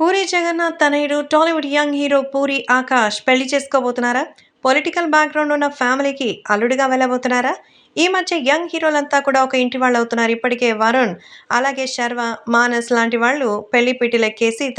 పూరి జగన్నాథ్ తనయుడు Tollywood young hero Puri Akash పెళ్ళి చేసుకోబోతున్నారా? పొలిటికల్ బ్యాక్గ్రౌండ్ ఉన్న ఫ్యామిలీకి అల్లుడిగా వెళ్ళబోతున్నారా? ఈ మధ్య యంగ్ హీరోలంతా కూడా ఒక ఇంటి వాళ్ళు అవుతున్నారు. ఇప్పటికే వరుణ్ అలాగే శర్వ మానస్ లాంటి వాళ్ళు పెళ్ళి పీటలు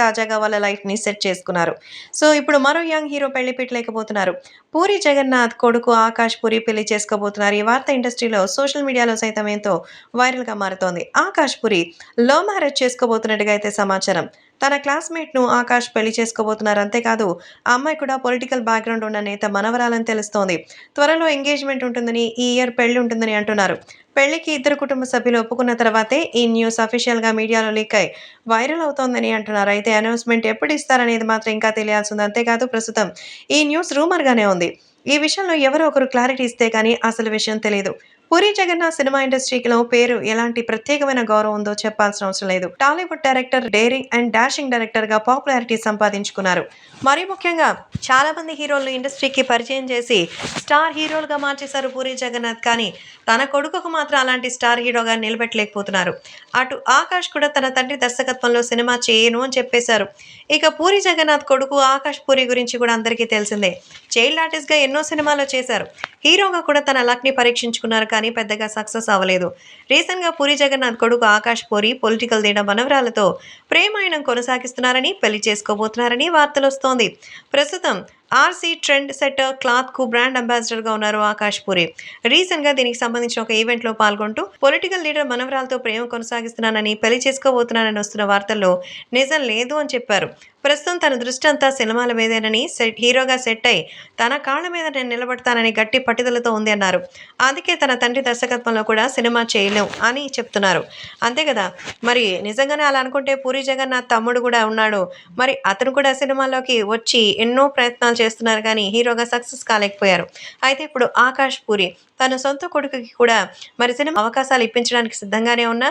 తాజాగా వాళ్ళ లైఫ్ని సెట్ చేసుకున్నారు. సో ఇప్పుడు మరో యంగ్ హీరో పెళ్ళి పీటలు పూరి జగన్నాథ్ కొడుకు ఆకాష్ పూరి పెళ్ళి చేసుకోబోతున్నారు. ఈ వార్త ఇండస్ట్రీలో సోషల్ మీడియాలో సైతం ఎంతో వైరల్గా మారుతోంది. ఆకాష్ పూరి లో మ్యారేజ్ చేసుకోబోతున్నట్టుగా అయితే సమాచారం. తన క్లాస్మేట్ను ఆకాష్ పెళ్ళి చేసుకోబోతున్నారు. అంతేకాదు ఆ అమ్మాయి కూడా పొలిటికల్ బ్యాక్గ్రౌండ్ ఉన్న నేత మనవరాలని తెలుస్తోంది. త్వరలో ఎంగేజ్మెంట్ ఉంటుందని ఈ ఇయర్ పెళ్ళి ఉంటుందని అంటున్నారు. పెళ్ళికి ఇద్దరు కుటుంబ సభ్యులు ఒప్పుకున్న తర్వాతే ఈ న్యూస్ అఫీషియల్గా మీడియాలో లీక్ అయి వైరల్ అవుతోందని అంటున్నారు. అయితే అనౌన్స్మెంట్ ఎప్పుడు ఇస్తారనేది మాత్రం ఇంకా తెలియాల్సి ఉంది అంతేకాదు ప్రస్తుతం ఈ న్యూస్ రూమర్గానే ఉంది. ఈ విషయంలో ఎవరో ఒకరు క్లారిటీ ఇస్తే కానీ అసలు విషయం తెలియదు. పూరి జగన్నాథ్ సినిమా ఇండస్ట్రీలో పేరు ఎలాంటి ప్రత్యేకమైన గౌరవం ఉందో చెప్పాల్సిన అవసరం లేదు. Tollywood director daring and dashing డైరెక్టర్గా పాపులారిటీ సంపాదించుకున్నారు. మరీ ముఖ్యంగా చాలా మంది హీరోలు ఇండస్ట్రీకి పరిచయం చేసి స్టార్ హీరోలుగా మార్చేశారు పూరి జగన్నాథ్. కానీ తన కొడుకుకు మాత్రం అలాంటి స్టార్ హీరోగా నిలబెట్టలేకపోతున్నారు. అటు ఆకాష్ కూడా తన తండ్రి దర్శకత్వంలో సినిమా చేయను అని చెప్పేశారు. ఇక పూరి జగన్నాథ్ కొడుకు ఆకాష్ పూరి గురించి కూడా అందరికీ తెలిసిందే. చైల్డ్ ఆర్టిస్ట్గా ఎన్నో సినిమాలు చేశారు. హీరోగా కూడా తన లక్ని పరీక్షించుకున్నారు. కానీ పెద్దగా సక్సెస్ అవ్వలేదు. రీసెంట్గా పూరి జగన్నాథ్ కొడుకు ఆకాష్ పూరి పొలిటికల్ దీన మనవరాలతో ప్రేమాయణం కొనసాగిస్తున్నారని పెళ్ళి చేసుకోబోతున్నారని వార్తలు వస్తోంది ప్రస్తుతం ఆర్సీ ట్రెండ్ సెట్టర్ క్లాత్కు బ్రాండ్ అంబాసిడర్గా ఉన్నారు ఆకాష్ పూరి. రీసెంట్గా దీనికి సంబంధించిన ఒక ఈవెంట్లో పాల్గొంటూ పొలిటికల్ లీడర్ మనవరాలతో ప్రేమ కొనసాగిస్తున్నానని పెళ్ళి చేసుకోబోతున్నానని వస్తున్న వార్తల్లో నిజం లేదు అని చెప్పారు. ప్రస్తుతం తన దృష్టి అంతా సినిమాల మీదేనని సెట్ హీరోగా సెట్ అయి తన కాళ్ళ మీద నేను నిలబడతానని గట్టి పట్టుదలతో ఉంది అన్నారు. అందుకే తన తండ్రి దర్శకత్వంలో కూడా సినిమా చేయలేం అని చెప్తున్నారు. అంతే కదా? మరి నిజంగానే అలా అనుకుంటే పూరి జగన్నాథ్ తమ్ముడు కూడా ఉన్నాడు. మరి అతను కూడా సినిమాలోకి వచ్చి ఎన్నో ప్రయత్నాలు చేస్తున్నారు కానీ హీరోగా సక్సెస్ కాలేకపోయారు. అయితే ఇప్పుడు ఆకాష్ పూరి తన సొంత కొడుకుకి కూడా మరి సినిమా అవకాశాలు ఇప్పించడానికి సిద్ధంగానే ఉన్న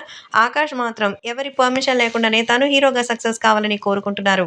ఆకాష్ మాత్రం ఎవరి పర్మిషన్ లేకుండానే తను హీరోగా సక్సెస్ కావాలని కోరుకుంటున్నారు.